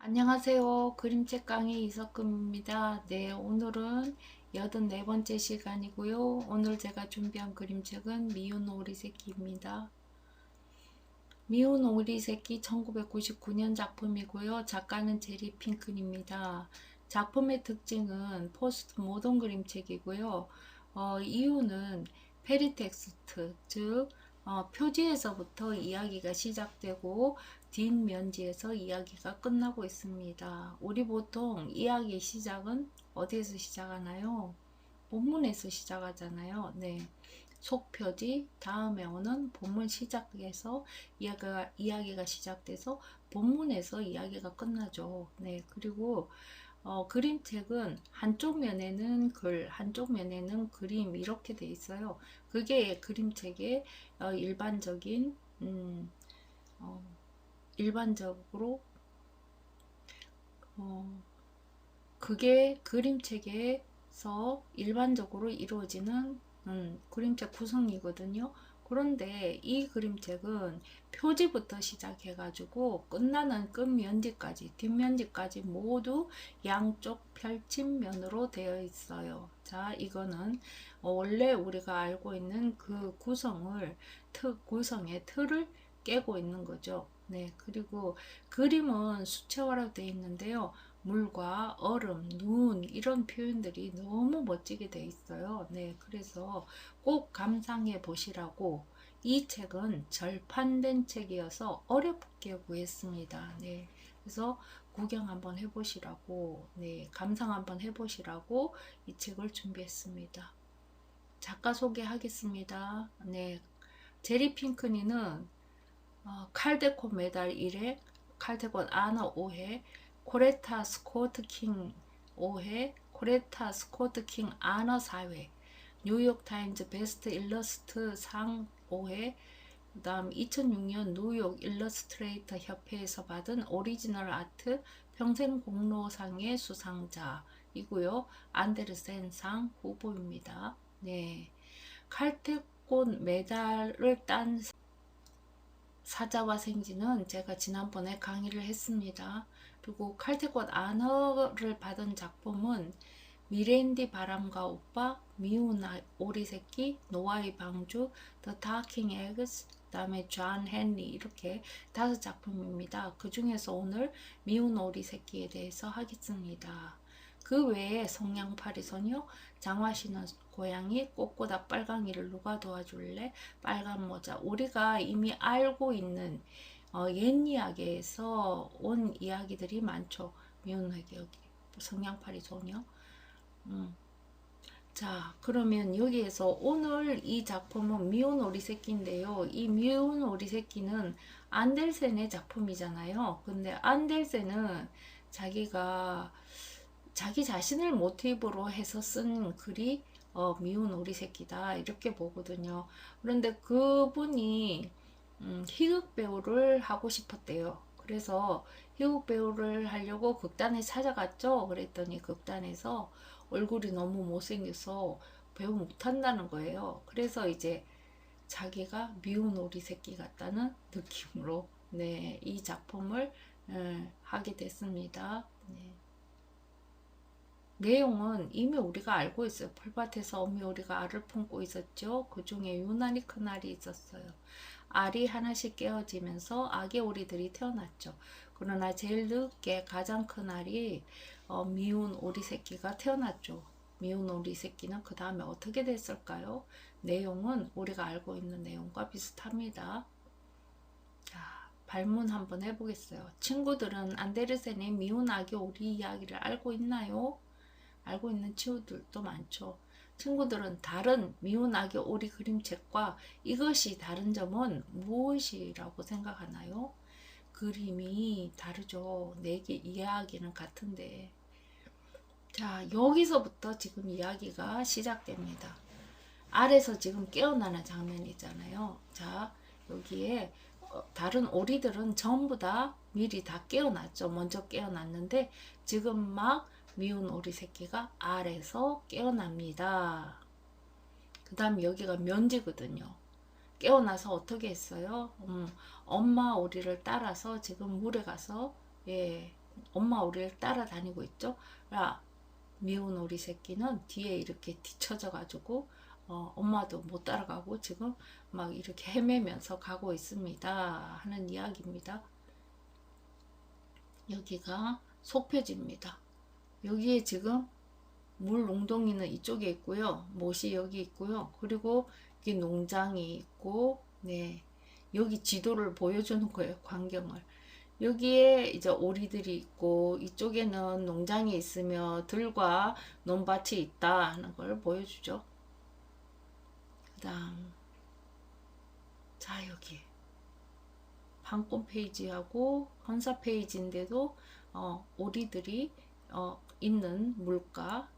안녕하세요. 그림책 강의 이석금입니다. 네, 오늘은 84번째 시간이고요. 오늘 제가 준비한 그림책은 미운 오리새끼입니다. 미운 오리새끼 1999년 작품이고요. 작가는 제리 핑클입니다. 작품의 특징은 포스트 모던 그림책이고요. 어, 이유는 페리텍스트, 즉 어, 표지에서부터 이야기가 시작되고 뒷면지에서 이야기가 끝나고 있습니다. 우리 보통 이야기 시작은 어디에서 시작하나요? 본문에서 시작하잖아요. 네. 속표지 다음에 오는 본문 시작에서 이야기가, 이야기가 시작돼서 본문에서 이야기가 끝나죠. 네. 그리고 어, 그림책은 한쪽 면에는 글, 한쪽 면에는 그림 이렇게 돼 있어요. 그게 그림책의 어, 일반적인 음, 어, 일반적으로 어, 그게 그림책에서 일반적으로 이루어지는 음, 그림책 구성이거든요. 그런데 이 그림책은 표지부터 시작해가지고 끝나는 끝면지까지, 뒷면지까지 모두 양쪽 펼침면으로 되어 있어요. 자, 이거는 원래 우리가 알고 있는 그 구성을, 틀, 구성의 틀을 깨고 있는 거죠. 네, 그리고 그림은 수채화로 되어 있는데요. 물과 얼음, 눈 이런 표현들이 너무 멋지게 돼 있어요. 네, 그래서 꼭 감상해 보시라고 이 책은 절판된 책이어서 어렵게 구했습니다. 네, 그래서 구경 한번 해보시라고, 네, 감상 한번 해보시라고 이 책을 준비했습니다. 작가 소개하겠습니다. 네, 제리 핑크니는 어, 칼데콘 메달 1회, 칼데콘 아너 5회, 코레타 스코트 킹 5회, 코레타 스코트 킹 아너 4회, 뉴욕 타임즈 베스트 일러스트 상 5회, 그 다음 2006년 뉴욕 일러스트레이터 협회에서 받은 오리지널 아트 평생 공로상의 수상자이고요. 안데르센 상 후보입니다. 네. 칼테콘 메달을 딴 사자와 생지는 제가 지난번에 강의를 했습니다. 그리고 칼테꽃 아너를 받은 작품은 미랜디 바람과 오빠, 미운 오리새끼, 노아의 방주, 더 타킹 에그스, 그다음에 존 헨리 이렇게 다섯 작품입니다. 그 중에서 오늘 미운 오리새끼에 대해서 하겠습니다. 그 외에 성냥팔이 소녀, 장화 신은 고양이, 꽃보다 빨강이를 누가 도와줄래? 빨간 모자. 우리가 이미 알고 있는 어, 옛 이야기에서 온 이야기들이 많죠. 미운회기 여기 성냥팔이 소녀. 음. 자, 그러면 여기에서 오늘 이 작품은 미운 오리새끼인데요. 이 미운 오리새끼는 안델센의 작품이잖아요. 근데 안델센은 자기가 자기 자신을 모티브로 해서 쓴 글이 어, 미운 오리 새끼다 이렇게 보거든요. 그런데 그분이 음, 희극 배우를 하고 싶었대요. 그래서 희극 배우를 하려고 극단에 찾아갔죠. 그랬더니 극단에서 얼굴이 너무 못생겨서 배우 못한다는 거예요. 그래서 이제 자기가 미운 오리 새끼 같다는 느낌으로 네, 이 작품을 음, 하게 됐습니다. 네. 내용은 이미 우리가 알고 있어요. 풀밭에서 어미 오리가 알을 품고 있었죠. 그 중에 유난히 큰 알이 있었어요. 알이 하나씩 깨어지면서 아기 오리들이 태어났죠. 그러나 제일 늦게 가장 큰 알이 어, 미운 오리 새끼가 태어났죠. 미운 오리 새끼는 그 다음에 어떻게 됐을까요? 내용은 우리가 알고 있는 내용과 비슷합니다. 자, 발문 한번 해보겠어요. 친구들은 안데르센의 미운 아기 오리 이야기를 알고 있나요? 알고 있는 친구들도 많죠. 친구들은 다른 미운 아기 오리 그림책과 이것이 다른 점은 무엇이라고 생각하나요? 그림이 다르죠. 내게 이야기는 같은데. 자, 여기서부터 지금 이야기가 시작됩니다. 아래서 지금 깨어나는 장면이잖아요. 자, 여기에 어, 다른 오리들은 전부 다 미리 다 깨어났죠. 먼저 깨어났는데 지금 막 미운 오리 새끼가 알에서 깨어납니다. 그 다음 여기가 면지거든요. 깨어나서 어떻게 했어요? 음, 엄마 오리를 따라서 지금 물에 가서 예, 엄마 오리를 따라다니고 있죠. 야, 미운 오리 새끼는 뒤에 이렇게 뒤쳐져 가지고 어, 엄마도 못 따라가고 지금 막 이렇게 헤매면서 가고 있습니다. 하는 이야기입니다. 여기가 속표지입니다. 여기에 지금 물 농동이는 이쪽에 있고요. 못이 여기 있고요. 그리고 여기 농장이 있고, 네. 여기 지도를 보여주는 거예요. 광경을. 여기에 이제 오리들이 있고, 이쪽에는 농장이 있으며 들과 논밭이 있다 하는 걸 보여주죠. 그 다음. 자, 여기. 방권 페이지하고 건사 페이지인데도, 어, 오리들이, 어, 있는 물가,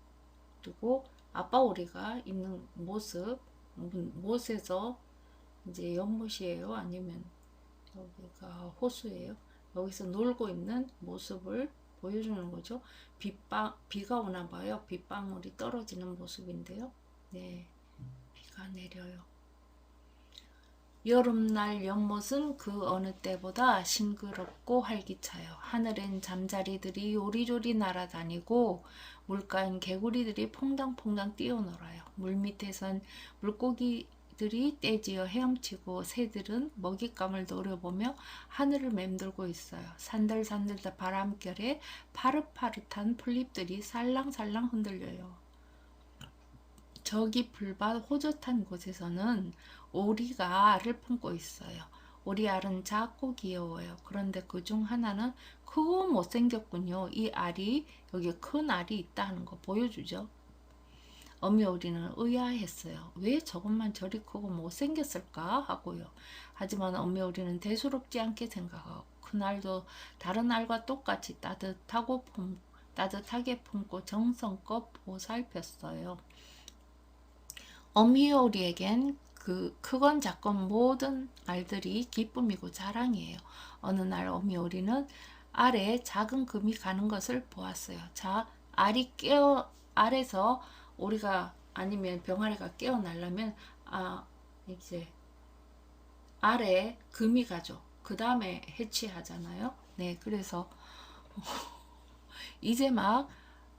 그리고 아빠 오리가 있는 모습, 문- 못에서 이제 연못이에요? 아니면 여기가 호수예요? 여기서 놀고 있는 모습을 보여주는 거죠. 빗방, 비가 오나 봐요. 빗방울이 떨어지는 모습인데요. 네, 비가 내려요. 여름날 연못은 그 어느 때보다 싱그럽고 활기차요. 하늘엔 잠자리들이 요리조리 날아다니고 물가엔 개구리들이 퐁당퐁당 뛰어놀아요. 물 밑에선 물고기들이 떼지어 헤엄치고 새들은 먹잇감을 노려보며 하늘을 맴돌고 있어요. 산들산들 바람결에 파릇파릇한 풀잎들이 살랑살랑 흔들려요. 저기 불밭 호젓한 곳에서는 오리가 알을 품고 있어요. 오리 알은 작고 귀여워요. 그런데 그 중 하나는 크고 못생겼군요. 이 알이 여기 큰 알이 있다는 거 보여주죠. 어미 오리는 의아했어요. 왜 저것만 저리 크고 못생겼을까 하고요. 하지만 어미 오리는 대수롭지 않게 생각하고 큰 알도 다른 알과 똑같이 따뜻하고 품, 따뜻하게 품고 정성껏 보살폈어요. 어미 오리에겐 그 크건 작건 모든 알들이 기쁨이고 자랑이에요. 어느 날 어미 오리는 알에 작은 금이 가는 것을 보았어요. 자, 알이 깨어 알에서 오리가 아니면 병아리가 깨어나려면 아 이제 알에 금이 가죠. 그 다음에 해치하잖아요. 네, 그래서 이제 막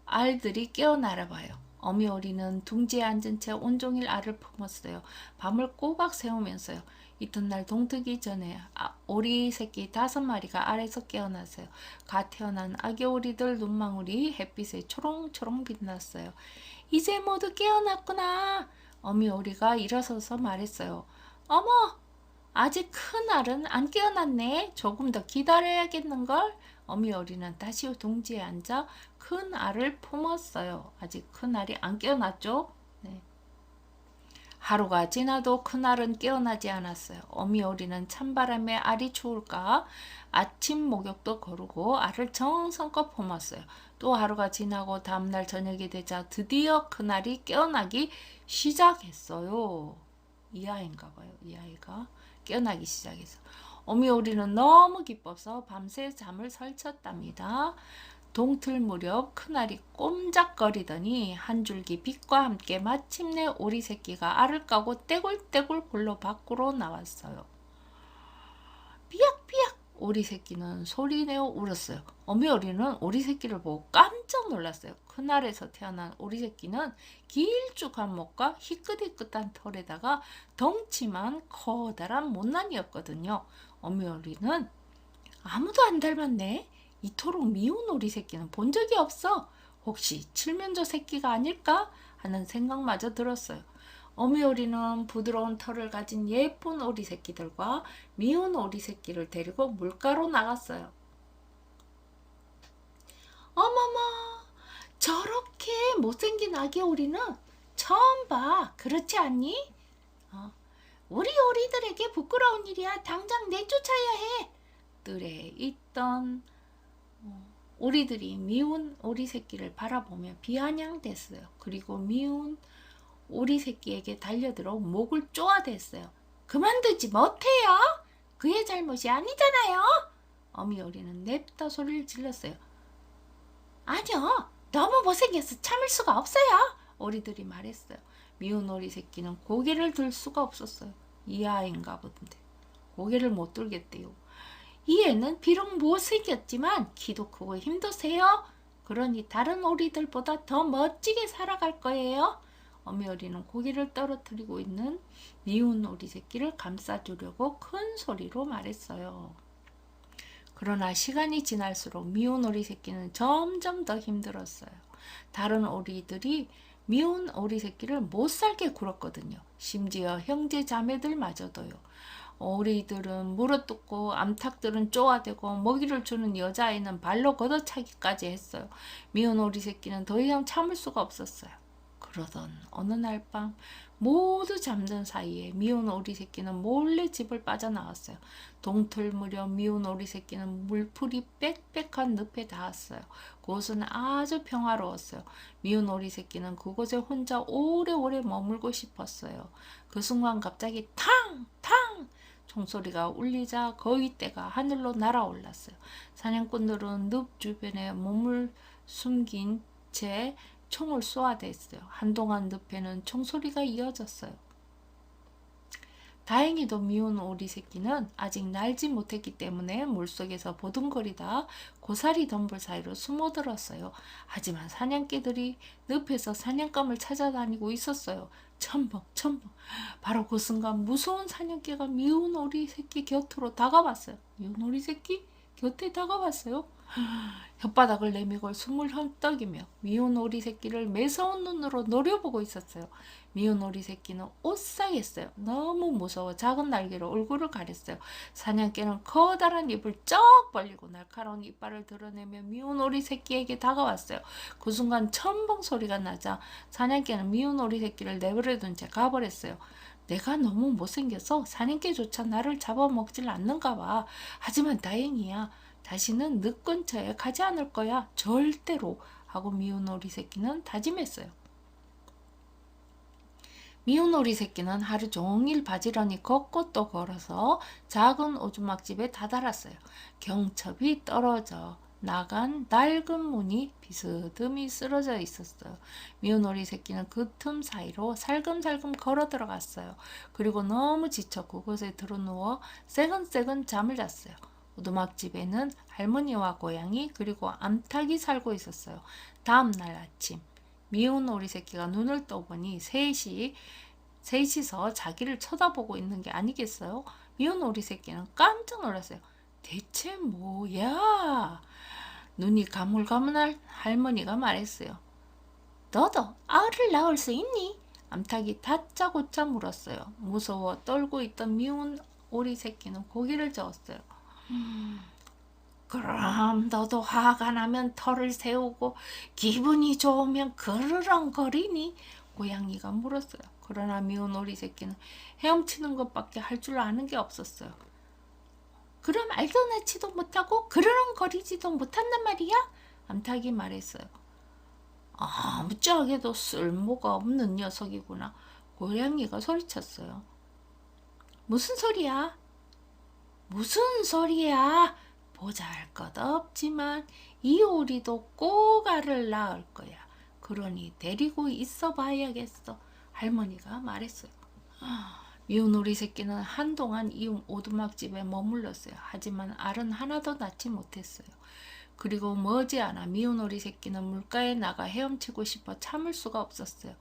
알들이 깨어나려 봐요. 어미 오리는 둥지에 앉은 채 온종일 알을 품었어요. 밤을 꼬박 새우면서요. 이튿날 동트기 전에 아, 오리 새끼 다섯 마리가 알에서 깨어났어요. 갓 태어난 아기 오리들 눈망울이 햇빛에 초롱초롱 빛났어요. 이제 모두 깨어났구나. 어미 오리가 일어서서 말했어요. 어머, 아직 큰 알은 안 깨어났네. 조금 더 기다려야겠는걸? 어미 오리는 다시 동지에 앉아 큰 알을 품었어요. 아직 큰 알이 안 깨어났죠? 네. 하루가 지나도 큰 알은 깨어나지 않았어요. 어미 오리는 찬바람에 알이 추울까 아침 목욕도 거르고 알을 정성껏 품었어요. 또 하루가 지나고 다음날 저녁이 되자 드디어 큰 알이 깨어나기 시작했어요. 이 아이인가 봐요. 이 아이가 깨어나기 시작해서 어미 오리는 너무 기뻐서 밤새 잠을 설쳤답니다. 동틀 무렵 큰알이 꼼짝거리더니 한 줄기 빛과 함께 마침내 오리 새끼가 알을 까고 떼굴떼굴 굴러 밖으로 나왔어요. 삐약삐약 오리 새끼는 소리내어 울었어요. 어미 오리는 오리 새끼를 보고 깜짝 놀랐어요. 큰알에서 태어난 오리 새끼는 길쭉한 목과 희끗희끗한 털에다가 덩치만 커다란 못난이였거든요. 어미 오리는 아무도 안 닮았네. 이토록 미운 오리 새끼는 본 적이 없어. 혹시 칠면조 새끼가 아닐까? 하는 생각마저 들었어요. 어미 오리는 부드러운 털을 가진 예쁜 오리 새끼들과 미운 오리 새끼를 데리고 물가로 나갔어요. 어머머, 저렇게 못생긴 아기 오리는 처음 봐. 그렇지 않니? 어, 우리 오리들에게 부끄러운 일이야. 당장 내쫓아야 해. 뜰에 있던 어, 오리들이 미운 오리 새끼를 바라보며 비아냥댔어요. 그리고 미운 오리 새끼에게 달려들어 목을 쪼아댔어요. 그만두지 못해요. 그의 잘못이 아니잖아요. 어미 오리는 냅다 소리를 질렀어요. 아니요. 너무 못생겨서 참을 수가 없어요. 오리들이 말했어요. 미운 오리 새끼는 고개를 들 수가 없었어요. 이 아이인가 본데. 고개를 못 들겠대요. 이 애는 비록 못생겼지만 키도 크고 힘도 세요. 그러니 다른 오리들보다 더 멋지게 살아갈 거예요. 어미오리는 고기를 떨어뜨리고 있는 미운 오리 새끼를 감싸주려고 큰 소리로 말했어요. 그러나 시간이 지날수록 미운 오리 새끼는 점점 더 힘들었어요. 다른 오리들이 미운 오리 새끼를 못 살게 굴었거든요. 심지어 형제 자매들마저도요. 오리들은 물어뜯고 암탉들은 쪼아대고 먹이를 주는 여자아이는 발로 걷어차기까지 했어요. 미운 오리 새끼는 더 이상 참을 수가 없었어요. 그러던 어느 날 밤 모두 잠든 사이에 미운 오리 새끼는 몰래 집을 빠져나왔어요. 동틀 무렵 미운 오리 새끼는 물풀이 빽빽한 늪에 닿았어요. 그곳은 아주 평화로웠어요. 미운 오리 새끼는 그곳에 혼자 오래오래 머물고 싶었어요. 그 순간 갑자기 탕! 탕! 총소리가 울리자 거위떼가 하늘로 날아올랐어요. 사냥꾼들은 늪 주변에 몸을 숨긴 채 총을 쏘아댔어요. 한동안 늪에는 총소리가 이어졌어요. 다행히도 미운 오리 새끼는 아직 날지 못했기 때문에 물속에서 보둥거리다 고사리 덤불 사이로 숨어들었어요. 하지만 사냥개들이 늪에서 사냥감을 찾아다니고 있었어요. 첨벙 첨벙 바로 그 순간 무서운 사냥개가 미운 오리 새끼 곁으로 다가왔어요. 미운 오리 새끼 곁에 다가왔어요. 혓바닥을 내밀고 숨을 헐떡이며 미운 오리 새끼를 매서운 눈으로 노려보고 있었어요. 미운 오리 새끼는 오싹했어요. 너무 무서워 작은 날개로 얼굴을 가렸어요. 사냥개는 커다란 입을 쩍 벌리고 날카로운 이빨을 드러내며 미운 오리 새끼에게 다가왔어요. 그 순간 첨벙 소리가 나자 사냥개는 미운 오리 새끼를 내버려둔 채 가버렸어요. 내가 너무 못생겨서 사냥개조차 나를 잡아먹질 않는가 봐. 하지만 다행이야. 다시는 늪 근처에 가지 않을 거야. 절대로. 하고 미운 오리 새끼는 다짐했어요. 미운 오리 새끼는 하루 종일 바지런히 걷고 또 걸어서 작은 오두막집에 다다랐어요. 경첩이 떨어져 나간 낡은 문이 비스듬히 쓰러져 있었어요. 미운 오리 새끼는 그 틈 사이로 살금살금 걸어 들어갔어요. 그리고 너무 지쳐 그곳에 들어 누워 새근새근 잠을 잤어요. 오두막집에는 할머니와 고양이 그리고 암탉이 살고 있었어요. 다음 날 아침 미운 오리 새끼가 눈을 떠보니 셋이 셋이서 자기를 쳐다보고 있는 게 아니겠어요? 미운 오리 새끼는 깜짝 놀랐어요. 대체 뭐야? 눈이 가물가물한 할머니가 말했어요. 너도 알을 낳을 수 있니? 암탉이 다짜고짜 물었어요. 무서워 떨고 있던 미운 오리 새끼는 고개를 저었어요. 그럼 너도 화가 나면 털을 세우고 기분이 좋으면 그르렁거리니? 고양이가 물었어요. 그러나 미운 오리 새끼는 헤엄치는 것밖에 할 줄 아는 게 없었어요. 그럼 알도 낳지도 못하고 그르렁거리지도 못한단 말이야? 암탉이 말했어요. 아무짝에도 쓸모가 없는 녀석이구나. 고양이가 소리쳤어요. 무슨 소리야? 무슨 소리야? 보잘 것 없지만 이 오리도 꼭 알을 낳을 거야. 그러니 데리고 있어 봐야겠어. 할머니가 말했어요. 미운 오리 새끼는 한동안 이 오두막집에 머물렀어요. 하지만 알은 하나도 낳지 못했어요. 그리고 머지않아 미운 오리 새끼는 물가에 나가 헤엄치고 싶어 참을 수가 없었어요.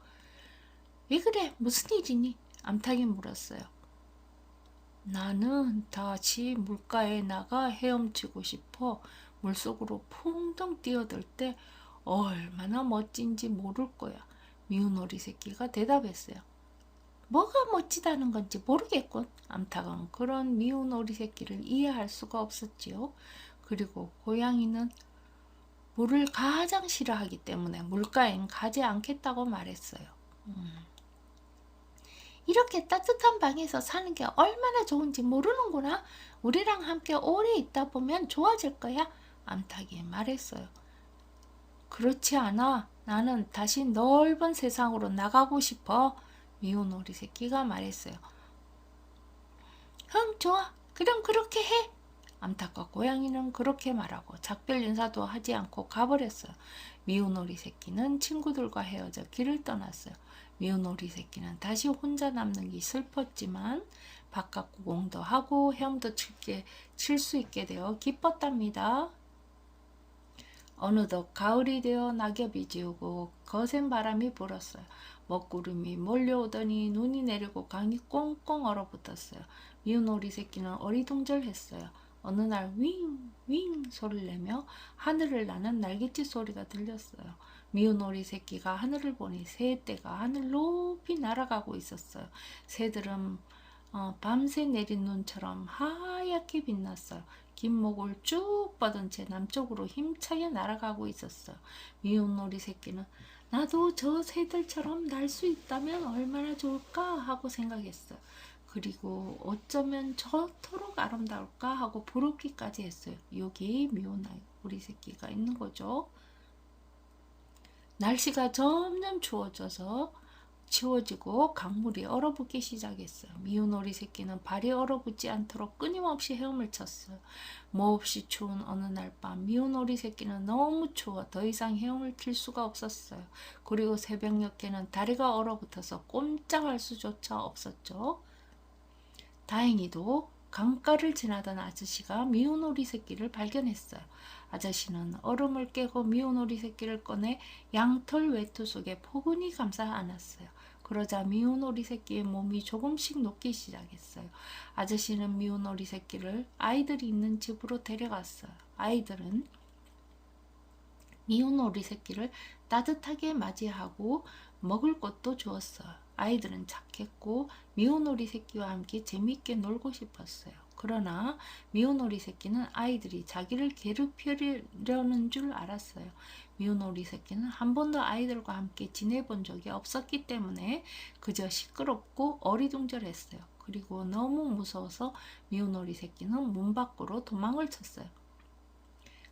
왜 그래? 무슨 일이니? 암탉이 물었어요. 나는 다시 물가에 나가 헤엄치고 싶어 물속으로 풍덩 뛰어들 때 얼마나 멋진지 모를 거야. 미운 오리 새끼가 대답했어요. 뭐가 멋지다는 건지 모르겠군. 암탉은 그런 미운 오리 새끼를 이해할 수가 없었지요. 그리고 고양이는 물을 가장 싫어하기 때문에 물가엔 가지 않겠다고 말했어요. 음. 이렇게 따뜻한 방에서 사는 게 얼마나 좋은지 모르는구나. 우리랑 함께 오래 있다 보면 좋아질 거야. 암탉이 말했어요. 그렇지 않아. 나는 다시 넓은 세상으로 나가고 싶어. 미운 오리 새끼가 말했어요. 흥, 좋아. 그럼 그렇게 해. 암탉과 고양이는 그렇게 말하고 작별 인사도 하지 않고 가버렸어요. 미운 오리 새끼는 친구들과 헤어져 길을 떠났어요. 미운 오리 새끼는 다시 혼자 남는 게 슬펐지만 바깥 구공도 하고 헤엄도 칠수 있게 되어 기뻤답니다. 어느덧 가을이 되어 낙엽이 지우고 거센 바람이 불었어요. 먹구름이 몰려오더니 눈이 내리고 강이 꽁꽁 얼어붙었어요. 미운 오리 새끼는 어리둥절했어요. 어느 날 윙, 윙 소리를 내며 하늘을 나는 날갯짓 소리가 들렸어요. 미운 오리 새끼가 하늘을 보니 새 떼가 하늘 높이 날아가고 있었어요. 새들은 어, 밤새 내린 눈처럼 하얗게 빛났어요. 긴 목을 쭉 뻗은 채 남쪽으로 힘차게 날아가고 있었어요. 미운 오리 새끼는 나도 저 새들처럼 날 수 있다면 얼마나 좋을까 하고 생각했어요. 그리고 어쩌면 저토록 아름다울까 하고 부럽기까지 했어요. 여기 미운 우리 새끼가 있는 거죠. 날씨가 점점 추워져서 치워지고 강물이 얼어붙기 시작했어요. 미운 오리 새끼는 발이 얼어붙지 않도록 끊임없이 헤엄을 쳤어요. 몹시 추운 어느 날 밤 미운 오리 새끼는 너무 추워 더 이상 헤엄을 칠 수가 없었어요. 그리고 새벽녘에는 다리가 얼어붙어서 꼼짝할 수조차 없었죠. 다행히도 강가를 지나던 아저씨가 미운 오리 새끼를 발견했어요. 아저씨는 얼음을 깨고 미운 오리 새끼를 꺼내 양털 외투 속에 포근히 감싸 안았어요. 그러자 미운 오리 새끼의 몸이 조금씩 녹기 시작했어요. 아저씨는 미운 오리 새끼를 아이들이 있는 집으로 데려갔어요. 아이들은 미운 오리 새끼를 따뜻하게 맞이하고 먹을 것도 주었어요. 아이들은 착했고 미운 오리 새끼와 함께 재미있게 놀고 싶었어요. 그러나 미운 오리 새끼는 아이들이 자기를 괴롭히려는 줄 알았어요. 미운 오리 새끼는 한 번도 아이들과 함께 지내본 적이 없었기 때문에 그저 시끄럽고 어리둥절했어요. 그리고 너무 무서워서 미운 오리 새끼는 문 밖으로 도망을 쳤어요.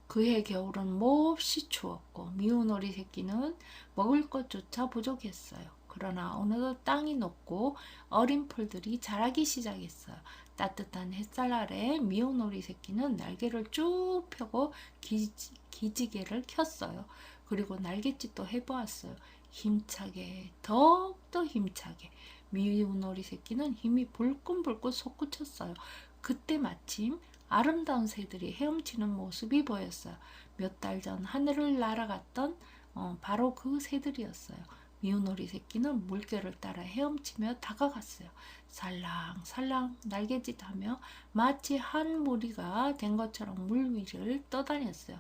그해 겨울은 몹시 추웠고 미운 오리 새끼는 먹을 것조차 부족했어요. 그러나 어느덧 땅이 녹고 어린 풀들이 자라기 시작했어요. 따뜻한 햇살 아래 미운 오리 새끼는 날개를 쭉 펴고 기지, 기지개를 켰어요. 그리고 날갯짓도 해보았어요. 힘차게, 더욱더 힘차게. 오리 새끼는 힘이 불끈불끈 솟구쳤어요. 그때 마침 아름다운 새들이 헤엄치는 모습이 보였어요. 몇 달 전 하늘을 날아갔던 어, 바로 그 새들이었어요. 미운 오리 새끼는 물결을 따라 헤엄치며 다가갔어요. 살랑살랑 날개짓하며 마치 한 무리가 된 것처럼 물 위를 떠다녔어요.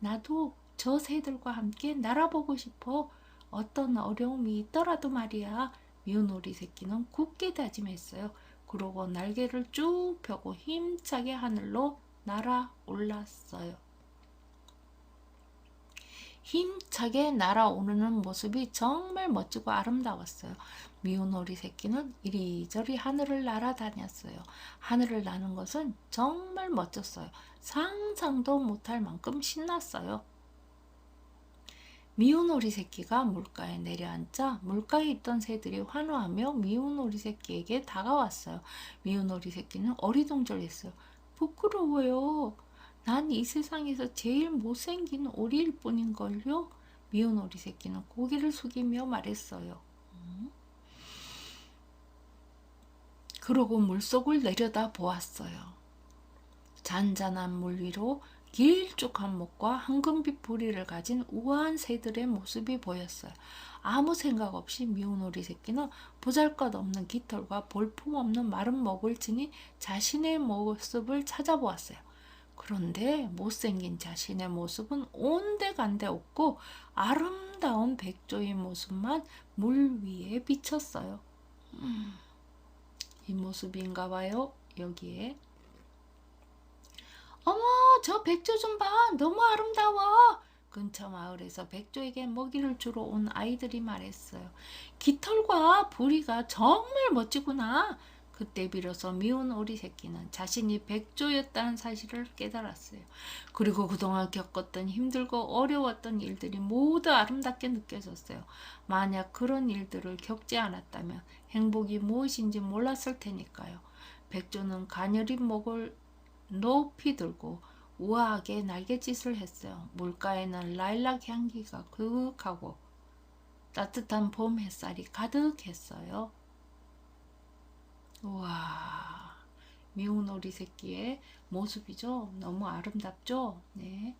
나도 저 새들과 함께 날아보고 싶어. 어떤 어려움이 있더라도 말이야. 미운 오리 새끼는 굳게 다짐했어요. 그러고 날개를 쭉 펴고 힘차게 하늘로 날아올랐어요. 힘차게 날아오르는 모습이 정말 멋지고 아름다웠어요. 미운 오리 새끼는 이리저리 하늘을 날아다녔어요. 하늘을 나는 것은 정말 멋졌어요. 상상도 못할 만큼 신났어요. 미운 오리 새끼가 물가에 내려앉자 물가에 있던 새들이 환호하며 미운 오리 새끼에게 다가왔어요. 미운 오리 새끼는 어리둥절했어요. 부끄러워요. 난 이 세상에서 제일 못생긴 오리일 뿐인걸요. 미운 오리 새끼는 고개를 숙이며 말했어요. 음? 그러고 물속을 내려다 보았어요. 잔잔한 물 위로 길쭉한 목과 황금빛 부리를 가진 우아한 새들의 모습이 보였어요. 아무 생각 없이 미운 오리 새끼는 보잘것없는 깃털과 볼품없는 마른 목을 지니 자신의 모습을 찾아보았어요. 그런데 못생긴 자신의 모습은 온데간데 없고 아름다운 백조의 모습만 물 위에 비쳤어요. 음, 이 모습인가 봐요. 여기에 어머, 저 백조 좀 봐. 너무 아름다워. 근처 마을에서 백조에게 먹이를 주러 온 아이들이 말했어요. 깃털과 부리가 정말 멋지구나. 그때 비로소 미운 오리 새끼는 자신이 백조였다는 사실을 깨달았어요. 그리고 그동안 겪었던 힘들고 어려웠던 일들이 모두 아름답게 느껴졌어요. 만약 그런 일들을 겪지 않았다면 행복이 무엇인지 몰랐을 테니까요. 백조는 가녀린 목을 높이 들고 우아하게 날갯짓을 했어요. 물가에는 라일락 향기가 그윽하고 따뜻한 봄 햇살이 가득했어요. 와 미운 오리 새끼의 모습이죠. 너무 아름답죠? 네.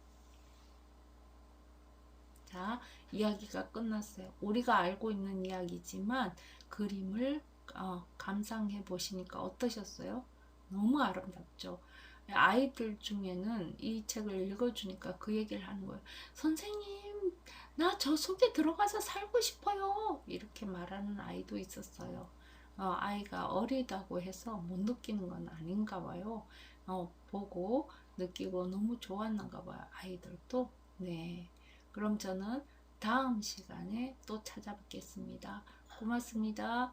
자, 이야기가 끝났어요. 우리가 알고 있는 이야기지만 그림을 어, 감상해 보시니까 어떠셨어요? 너무 아름답죠. 아이들 중에는 이 책을 읽어주니까 그 얘기를 하는 거예요. 선생님, 나 저 속에 들어가서 살고 싶어요. 이렇게 말하는 아이도 있었어요. 어, 아이가 어리다고 해서 못 느끼는 건 아닌가 봐요. 어, 보고 느끼고 너무 좋았는가 봐요. 아이들도. 네. 그럼 저는 다음 시간에 또 찾아뵙겠습니다. 고맙습니다.